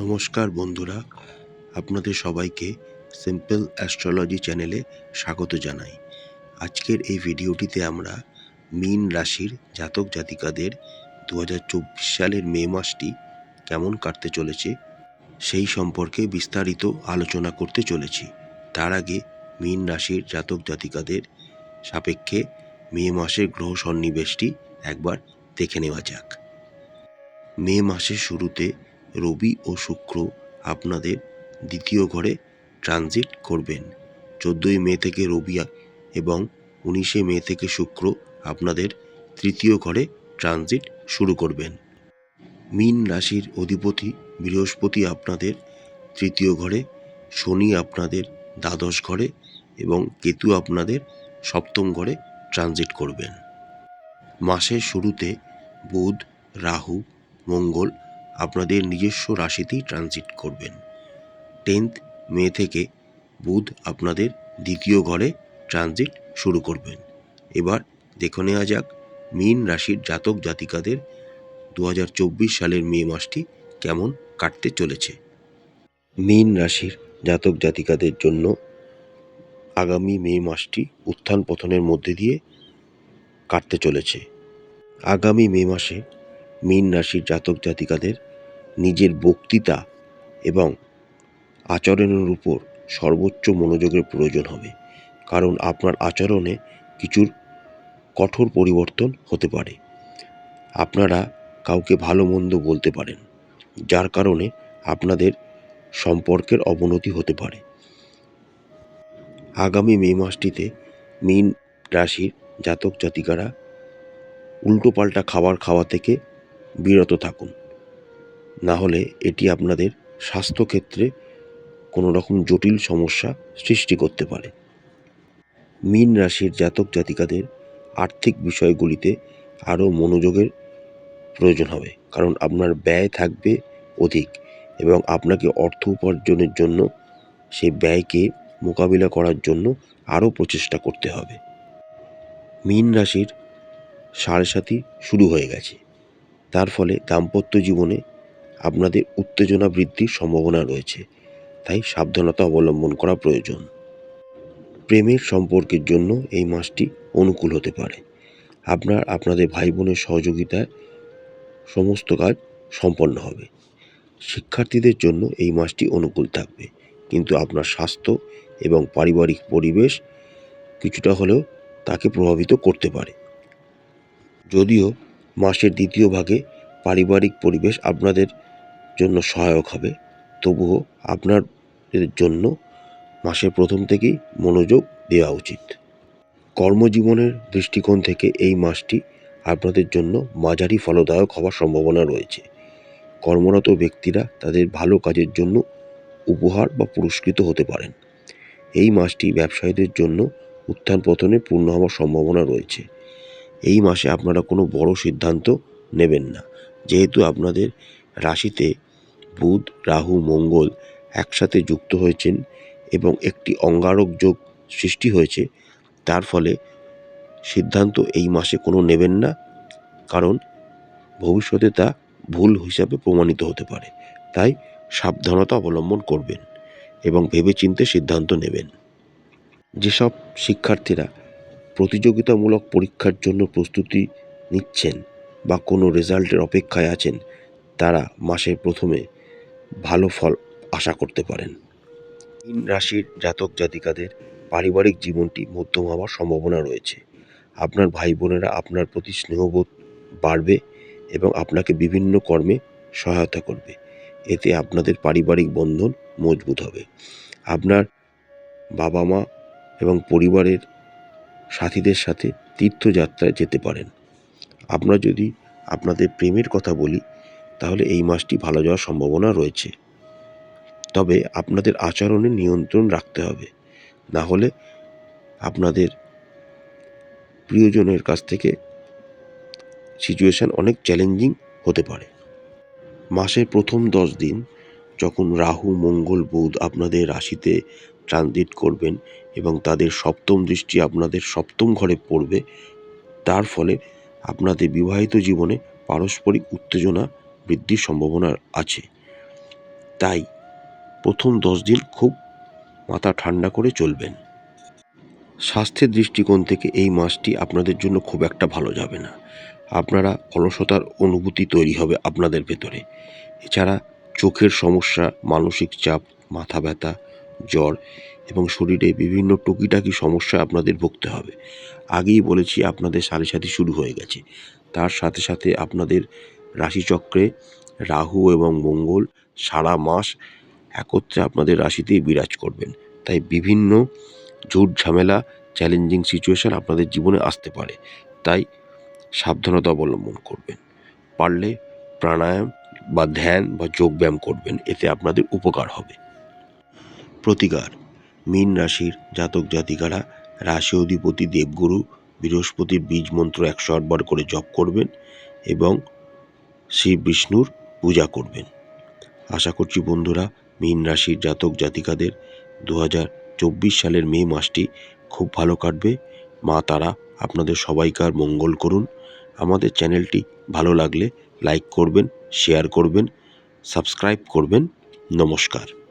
নমস্কার বন্ধুরা, আপনাদের সবাইকে সিম্পল অ্যাস্ট্রোলজি চ্যানেলে স্বাগত জানাই। আজকের এই ভিডিওটিতে আমরা মীন রাশির জাতক জাতিকাদের দু হাজার চব্বিশ সালের মে মাসটি কেমন কাটতে চলেছে সেই সম্পর্কে বিস্তারিত আলোচনা করতে চলেছি। তার আগে মীন রাশির জাতক জাতিকাদের সাপেক্ষে মে মাসের গ্রহ সন্নিবেশটি একবার দেখে নেওয়া যাক। মে মাসের শুরুতে রবি ও শুক্র আপনাদের দ্বিতীয় ঘরে ট্রানজিট করবেন। চোদ্দোই মে থেকে রবি এবং উনিশে মে থেকে শুক্র আপনাদের তৃতীয় ঘরে ট্রানজিট শুরু করবেন। মীন রাশির অধিপতি বৃহস্পতি আপনাদের তৃতীয় ঘরে, শনি আপনাদের দ্বাদশ ঘরে এবং কেতু আপনাদের সপ্তম ঘরে ট্রানজিট করবেন। মাসের শুরুতে বুধ, রাহু, মঙ্গল আপনাদের নিজস্ব রাশিতেই ট্রানজিট করবেন। টেন্থ মে থেকে বুধ আপনাদের দ্বিতীয় ঘরে ট্রানজিট শুরু করবেন। এবার দেখে নেওয়া যাক মীন রাশির জাতক জাতিকাদের দু হাজার চব্বিশ সালের মে মাসটি কেমন কাটতে চলেছে। মীন রাশির জাতক জাতিকাদের জন্য আগামী মে মাসটি উত্থান পথনের মধ্যে দিয়ে কাটতে চলেছে। আগামী মে মাসে মীন রাশির জাতক জাতিকাদের নিজের বক্তৃতা এবং আচরণের উপর সর্বোচ্চ মনোযোগের প্রয়োজন হবে। কারণ আপনার আচরণে কিছুর কঠোর পরিবর্তন হতে পারে। আপনারা কাউকে ভালো মন্দ বলতে পারেন, যার কারণে আপনাদের সম্পর্কের অবনতি হতে পারে। আগামী মে মাসটিতে মীন রাশির জাতক জাতিকারা উল্টোপাল্টা খাবার খাওয়া থেকে বিরত থাকুন। না হলে এটি আপনাদের স্বাস্থ্যক্ষেত্রে কোনো রকম জটিল সমস্যা সৃষ্টি করতে পারে। মীন রাশির জাতক জাতিকাদের আর্থিক বিষয়গুলিতে আরও মনোযোগের প্রয়োজন হবে, কারণ আপনার ব্যয় থাকবে অধিক এবং আপনাকে অর্থ উপার্জনের জন্য সেই ব্যয়কে মোকাবিলা করার জন্য আরও প্রচেষ্টা করতে হবে। মীন রাশির সাড়ে সাথী শুরু হয়ে গেছে। তার ফলে দাম্পত্য জীবনে আপনাদের উত্তেজনা বৃদ্ধির সম্ভাবনা রয়েছে, তাই সাবধানতা অবলম্বন করা প্রয়োজন। প্রেমের সম্পর্কের জন্য এই মাসটি অনুকূল হতে পারে। আপনার, আপনাদের ভাই বোনের সহযোগিতায় সমস্ত কাজ সম্পন্ন হবে। শিক্ষার্থীদের জন্য এই মাসটি অনুকূল থাকবে, কিন্তু আপনার স্বাস্থ্য এবং পারিবারিক পরিবেশ কিছুটা হলেও তাকে প্রভাবিত করতে পারে। যদিও মাসের দ্বিতীয় ভাগে পারিবারিক পরিবেশ আপনাদের জন্য সহায়ক হবে। তবুও আপনার জন্য মাসের প্রথম থেকেই মনোযোগ দেওয়া উচিত। কর্মজীবনের দৃষ্টিকোণ থেকে এই মাসটি আপনাদের জন্য মাঝারি ফলদায়ক হওয়ার সম্ভাবনা রয়েছে। কর্মরত ব্যক্তিরা তাদের ভালো কাজের জন্য উপহার বা পুরস্কৃত হতে পারেন। এই মাসটি ব্যবসায়ীদের জন্য উত্থান পতনে পূর্ণ হওয়ার সম্ভাবনা রয়েছে। এই মাসে আপনারা কোনো বড় সিদ্ধান্ত নেবেন না। যেহেতু আপনাদের রাশিতে বুধ, রাহু, মঙ্গল একসাথে যুক্ত হয়েছেন এবং একটি অঙ্গারক যোগ সৃষ্টি হয়েছে, তার ফলে সিদ্ধান্ত এই মাসে কোনো নেবেন না, কারণ ভবিষ্যতে তা ভুল হিসাবে প্রমাণিত হতে পারে। তাই সাবধানতা অবলম্বন করবেন এবং ভেবেচিন্তে সিদ্ধান্ত নেবেন। যেসব শিক্ষার্থীরা প্রতিযোগিতামূলক পরীক্ষার জন্য প্রস্তুতি নিচ্ছেন বা কোনো রেজাল্টের অপেক্ষায় আছেন, তারা মাসের প্রথমে ভালো ফল আশা করতে পারেন। তিন রাশির জাতক জাতিকাদের পারিবারিক জীবনটি মধ্যম হওয়ার সম্ভাবনা রয়েছে। আপনার ভাই বোনেরা আপনার প্রতি স্নেহবোধ বাড়বে এবং আপনাকে বিভিন্ন কর্মে সহায়তা করবে। এতে আপনাদের পারিবারিক বন্ধন মজবুত হবে। আপনার বাবা মা এবং পরিবারের সাথীদের সাথে তীর্থযাত্রায় যেতে পারেন। আমরা যদি আপনাদের প্রেমের কথা বলি, তাহলে এই মাসটি ভালো যাওয়ার সম্ভাবনা রয়েছে। তবে আপনাদের আচরণে নিয়ন্ত্রণ রাখতে হবে, না হলে আপনাদের প্রিয়জনের কাছ থেকে সিচুয়েশান অনেক চ্যালেঞ্জিং হতে পারে। মাসের প্রথম দশ দিন যখন রাহু, মঙ্গল, বুধ আপনাদের রাশিতে ট্রানজিট করবেন এবং তাদের সপ্তম দৃষ্টি আপনাদের সপ্তম ঘরে পড়বে, তার ফলে আপনাদের বিবাহিত জীবনে পারস্পরিক উত্তেজনা বৃদ্ধির সম্ভাবনা আছে। তাই প্রথম দশ দিন খুব মাথা ঠান্ডা করে চলবেন। স্বাস্থ্যের দৃষ্টিকোণ থেকে এই মাসটি আপনাদের জন্য খুব একটা ভালো যাবে না। আপনারা অলসতার অনুভূতি তৈরি হবে আপনাদের ভেতরে। এছাড়া চোখের সমস্যা, মানসিক চাপ, মাথা ব্যথা, জ্বর এবং শরীরে বিভিন্ন টুকিটাকি সমস্যা আপনাদের ভুগতে হবে। আগেই বলেছি, আপনাদের সাথে সাথে শুরু হয়ে গেছে। তার সাথে সাথে আপনাদের রাশিচক্রে রাহু এবং মঙ্গল সারা মাস একত্রে আপনাদের রাশিতেই বিরাজ করবেন। তাই বিভিন্ন ঝুট ঝামেলা, চ্যালেঞ্জিং সিচুয়েশান আপনাদের জীবনে আসতে পারে। তাই সাবধানতা অবলম্বন করবেন। পারলে প্রাণায়াম বা ধ্যান বা যোগব্যায়াম করবেন, এতে আপনাদের উপকার হবে। প্রতিকার। মীন রাশির জাতক জাতিকারা রাশি অধিপতি দেবগুরু বৃহস্পতির বীজ মন্ত্র একশো আটবার করে জপ করবেন এবং শ্রী বিষ্ণুর পূজা করবেন। আশা করছি বন্ধুরা মীন রাশির জাতক জাতিকাদের দু হাজার চব্বিশ সালের মে মাসটি খুব ভালো কাটবে। মা তারা আপনাদের সবাইকার মঙ্গল করুন। আমাদের চ্যানেলটি ভালো লাগলে লাইক করবেন, শেয়ার করবেন, সাবস্ক্রাইব করবেন। নমস্কার।